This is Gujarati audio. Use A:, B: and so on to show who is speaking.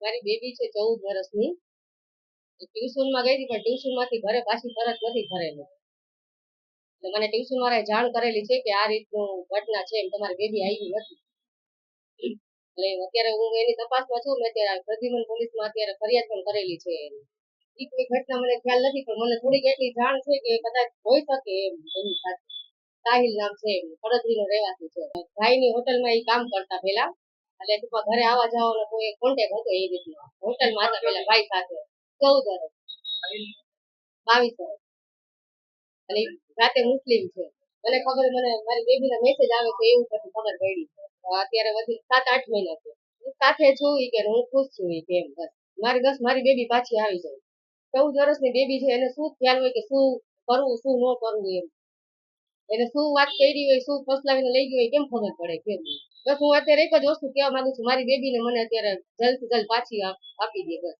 A: મારી બેબી છે ચૌદ વર્ષની. ટ્યુશનમાં ગઈ હતી, પણ ટ્યુશનમાંથી ઘરે પાછી પરત નથી ફરેલી. એટલે મને ટ્યુશન વાળાએ જાણ કરેલી છે કે આ રીતનું ઘટના છે એમ તમારી બેબી આવી નથી એટલે અત્યારે હું એની તપાસમાં છું, મેં અત્યારે પ્રદ્યુમન પોલીસમાં અત્યારે ફરિયાદ પણ કરેલી છે. ઈ કોઈ ઘટના મને ખ્યાલ નથી, પણ મને થોડીક એટલી જાણ છે કે કદાચ હોઈ શકે એમ એની સાથે. સાહિલ નામ છે પડદરીનો રહેવાસી છે. ભાઈની હોટલમાં એ કામ કરતા પેલા એટલે ટૂંકમાં ઘરે આવવા જવાનો કોઈ કોન્ટેક હતો એ રીતનો. હોટલમાં હતા પેલા ભાઈ સાથે. ચૌદ વર્ષ બાવીસ. વર્ષ અને જાતે મુસ્લિમ છે. મને ખબર મને મારી બેબીના મેસેજ આવે છે એવું પછી ખબર પડી. છે અત્યારે વધી સાત આઠ મહિના છે. હું સાથે છું કે હું ખુશ છું કે એમ બસ. મારી બસ મારી બેબી પાછી આવી જાય. ચૌદ વર્ષની બેબી છે એને શું ખ્યાલ હોય કે શું કરવું શું ન કરવું એમ. એને શું વાત કરી હોય શું ફસલાવીને લઈ ગયું હોય કેમ ખબર પડે? કેમ બસ હું અત્યારે એક જ વસ્તુ કહેવા માંગુ છું, મારી બેબીને મને અત્યારે જલ્દથી જલ્દ પાછી આપી દે બસ.